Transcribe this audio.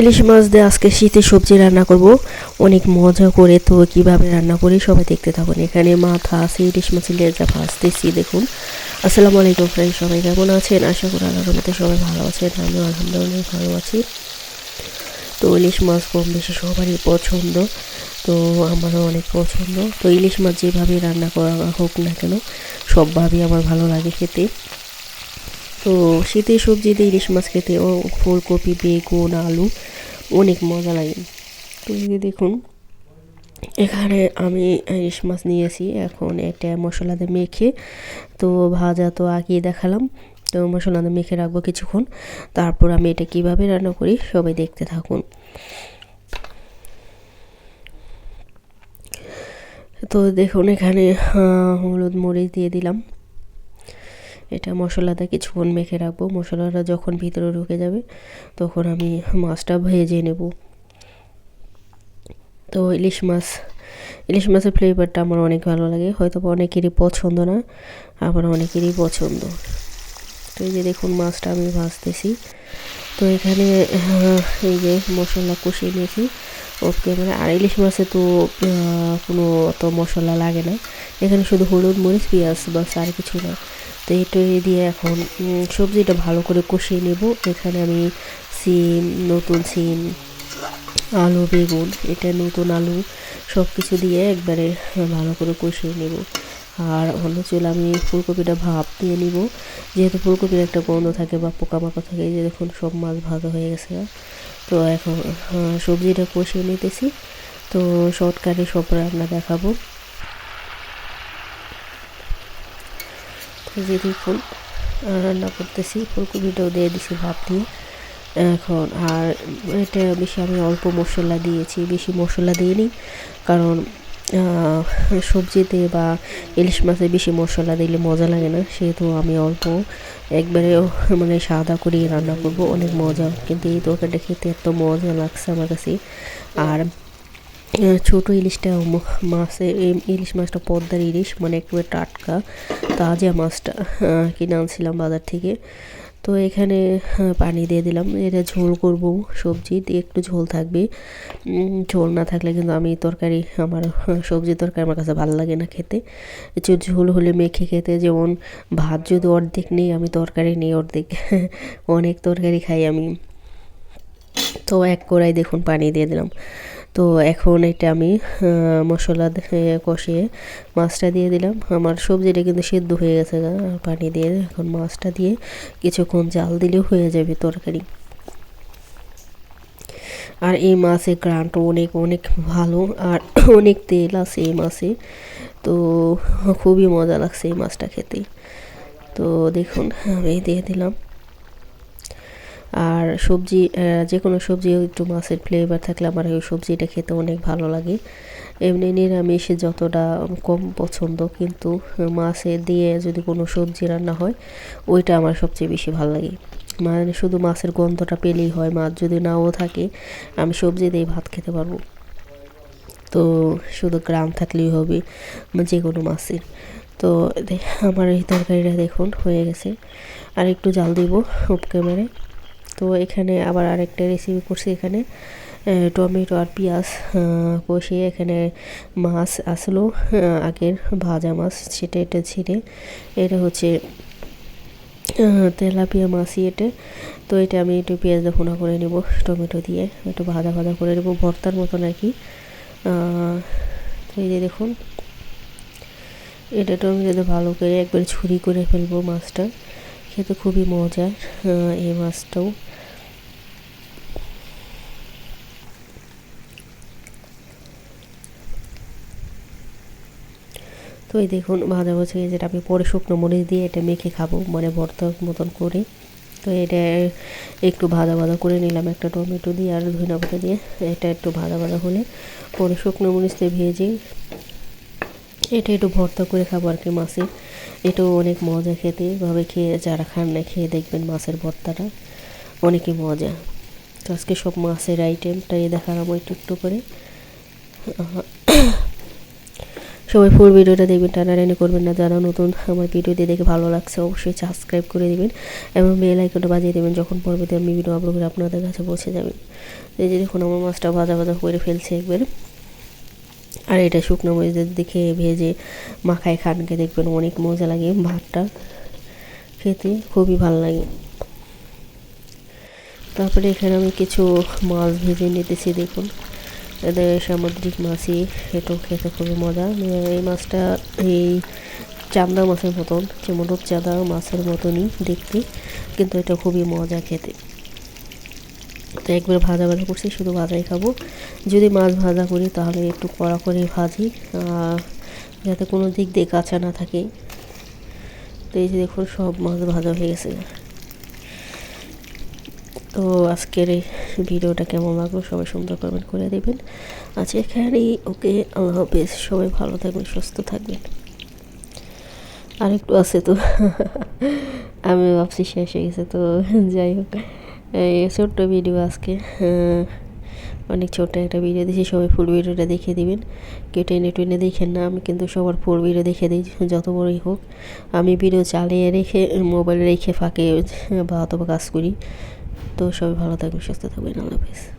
ইলিশ মাছ দিয়ে আজকে শীতের সবজি রান্না করব। অনেক মজা করে তো কীভাবে রান্না করি সবাই দেখতে থাকুন। এখানে মাথা আছে, ইলিশ মাছের লেজা ভাজতেছি, দেখুন। আসসালামু আলাইকুম ফ্রেন্ড সবাই কেমন আছেন? আশা করি আল্লাহর সবাই ভালো আছেন, আমিও আলহামদুলিল্লাহ ভালো আছি। তো ইলিশ মাছ কম বেশি সবারই পছন্দ, তো আমারও অনেক পছন্দ। তো ইলিশ মাছ যেভাবে রান্না করা হোক না কেন, সবভাবেই আমার ভালো লাগে খেতে। তো শীতের সবজিতে ইলিশ মাছ খেতে ও ফুলকপি, বেগুন, আলু অনেক মজা লাগে। তো এই যে দেখুন, এখানে আমি ইলিশ মাছ নিয়েছি এখন এটা মশলাতে মেখে, তো ভাজা তো আগিয়ে দেখালাম। তো মশলাতে মেখে রাখব কিছুক্ষণ। তারপর আমি এটা কীভাবে রান্না করি সবাই দেখতে থাকুন। তো দেখুন, এখানে হলুদ মরিচ দিয়ে দিলাম। এটা মশলাটা কিছুক্ষণ মেখে রাখব। মশলাটা যখন ভিতরে ঢুকে যাবে, তখন আমি মাছটা ভেজে নেব। তো ইলিশ মাছ, ইলিশ মাছের ফ্লেভারটা আমার অনেক ভালো লাগে। হয়তো অনেকেরই পছন্দ না, আবার অনেকেরই পছন্দ। তো এই যে দেখুন মাছটা আমি ভাজতেছি। তো এখানে এই যে মশলা কষিয়ে নিয়েছি। ওকে মানে আর ইলিশ মাছে তো কোনো অত মশলা লাগে না। এখানে শুধু হলুদ মরিচ, পেঁয়াজ, বাস আর কিছু না। তো এটা দিয়ে এখন সবজিটা ভালো করে কষিয়ে নেব। এখানে আমি সিম, নতুন সিম, আলু, বেগুন, এটা নতুন আলু সব কিছু দিয়ে একবারে ভালো করে কষিয়ে নেব। আর অন্য চুল আমি ফুলকপিটা ভাপ দিয়ে নিব। যেহেতু ফুলকপির একটা গন্ধ থাকে বা পোকামাকড় থাকে যে দেখুন সব মাছ ভাজা হয়ে গেছে। তো এখন সবজিটা কষিয়ে নিতেছি। তো শর্টকাটে সব রান্না দেখাবো। যে দেখুন রান্না করতেছি, ফুলকপিটাও দিয়ে দিছি ভাপ দিয়ে। এখন আর এটা বেশি আমি অল্প মশলা দিয়েছি, বেশি মশলা দিইনি। কারণ সবজিতে বা ইলিশ মাছে বেশি মশলা দিলে মজা লাগে না। সেহেতু আমি অল্প একবারে মানে সাদা করে রান্না করব, অনেক মজা। কিন্তু এই তরকারিটা খেতে এত মজা লাগছে আমার কাছে। আর ছোটো ইলিশটা মাছে ইলিশ মাছটা পদ্মার ইলিশ মানে একটু টাটকা, তাজা মাছটা কিনে আনছিলাম বাজার থেকে। তো এখানে পানি দিয়ে দিলাম। এটা ঝোল করব, সবজি, দিয়ে একটু ঝোল থাকবে। ঝোল না থাকলে কিন্তু আমি তরকারি, আমার সবজি তরকারি আমার কাছে ভালো লাগে না খেতে। একটু ঝোল হলে মেখে খেতে, যেমন ভাত যদি অর্ধেক নেই, আমি তরকারি নেই অর্ধেক। অনেক তরকারি খাই আমি। তো এক কড়াই দেখুন, পানি দিয়ে দিলাম। তো এখন এটা আমি মশলা কষিয়ে মাছটা দিয়ে দিলাম। আমার সবজিটা কিন্তু সেদ্ধ হয়ে গেছে পানি দিয়ে এখন মাছটা দিয়ে কিছুক্ষণ জাল দিলেও হয়ে যাবে তরকারি। আর এই মাছের গ্রান্ট অনেক অনেক ভালো আর অনেক তেল আছে এই মাছে। তো খুবই মজা লাগছে এই মাছটা খেতে। তো দেখুন, আমি দিয়ে দিলাম। আর সবজি যে কোনো সবজি একটু মাছের ফ্লেভার থাকলে আমার ওই সবজিটা খেতে অনেক ভালো লাগে। এমনি নিরামিষে যতটা কম পছন্দ, কিন্তু মাছে দিয়ে যদি কোনো সবজি রান্না হয়, ওইটা আমার সবচেয়ে বেশি ভালো লাগে। মানে শুধু মাছের গন্ধটা পেলেই হয়, মাছ যদি নাও থাকে, আমি সবজি দিয়ে ভাত খেতে পারব। তো শুধু গ্রাম থাকলেই হবে যে কোনো মাছের। তো আমার এই তরকারিটা দেখুন, হয়ে গেছে। আর একটু জাল দিব উপ ক্যামেরায় তো এখানে আবার আরেকটা রেসিপি করছি এখানে। টমেটো আর পেঁয়াজ কষিয়ে এখানে মাছ আসলো আগের ভাজা মাছ সেটা এটা ছিঁড়ে। এটা হচ্ছে তেলাপিয়া মাছই এটা। তো এটা আমি একটু পেঁয়াজ ফোনা করে নেব, টমেটো দিয়ে। একটু ভাজা ভাজা করে নেব, ভর্তার মতন আর কি তো এই যে দেখুন, এটা টমেটো ভালো করে একবার ছুরি করে ফেলব মাছটা। খেতে খুবই মজার এই মাছটাও। তো এই দেখুন, ভাজা ভাজা যেটা আমি পরে শুকনো মরিচ দিয়ে এটা মেখে খাব মানে ভর্তার মতন করে। তো এটা একটু ভাজা ভাজা করে নিলাম, একটা টমেটো দিয়ে আর ধনিয়া পাতা দিয়ে। এটা একটু ভাজা ভাজা হলে পরে শুকনো মরিচ দিয়ে ভেজে এটা একটু ভর্তা করে খাব আর কি মাছের এটাও অনেক মজা খেতে। এভাবে খেয়ে, যারা খান না, খেয়ে দেখবেন মাছের ভর্তাটা। অনেকই মজা। তো আজকে সব মাছের আইটেমটা আইটেমটাই দেখালাম একটু একটু করে। সবাই ফুল ভিডিওটা দেখবেন, টানাটানি করবেন না। যারা নতুন, আমার ভিডিওটি দেখে ভালো লাগছে, অবশ্যই সাবস্ক্রাইব করে দিবেন এবং বেল আইকনটা বাজিয়ে দেবেন। যখন পরবর্তী আমি ভিডিও আপলোড করে আপনাদের কাছে পৌঁছে যাবেন এই যে দেখুন, আমার মাছটা ভাজা ভাজা করে ফেলছে একবার। আর এটা শুকনো মরিচের দেখে ভেজে মাখায় খানকে দেখবেন অনেক মজা লাগে ভাতটা, খেতে খুবই ভালো লাগে। তারপরে এখানে আমি কিছু মাছ ভেজে নিতেছি, দেখুন। এদের সামুদ্রিক মাছই এটাও খেতে খুবই মজা। এই মাছটা এই চান্দা মাছের মতন, যেমন চাঁদা মাছের মতনই দেখতে, কিন্তু এটা খুবই মজা খেতে। তো একবার ভাজা ভাজা করছি, শুধু ভাজাই খাব। যদি মাছ ভাজা করি, তাহলে একটু কড়া করে ভাজি যাতে কোনো দিক দিয়ে কাঁচা না থাকে। তো এই যে দেখুন, সব মাছ ভাজা হয়ে গেছে। তো আজকের এই ভিডিওটা কেমন লাগল, সবাই সুন্দর কমেন্ট করে দেবেন। আচ্ছা এখানেই ওকে, আল্লাহ হাফেজ, সবাই ভালো থাকবেন, সুস্থ থাকবেন। আরেকটু আছে তো। আমি ভাবছি শেষ হয়ে গেছে, তো যাই হোক। ছোট্ট ভিডিও আজকে। অনেক ছোট্ট একটা ভিডিও দিয়েছি, সবাই ফুল ভিডিওটা দেখে দিবেন। কেউ টেনে টেনে দেখেন না, আমি কিন্তু সবার ফুল ভিডিও দেখে দিই, যত বড়ই হোক। আমি ভিডিও চালিয়ে রেখে মোবাইলে রেখে ফাঁকে বা অথবা কাজ করি। তো সবাই ভালো থাকবেন, সুস্থ থাকবেন, আল্লাহ হাফেজ।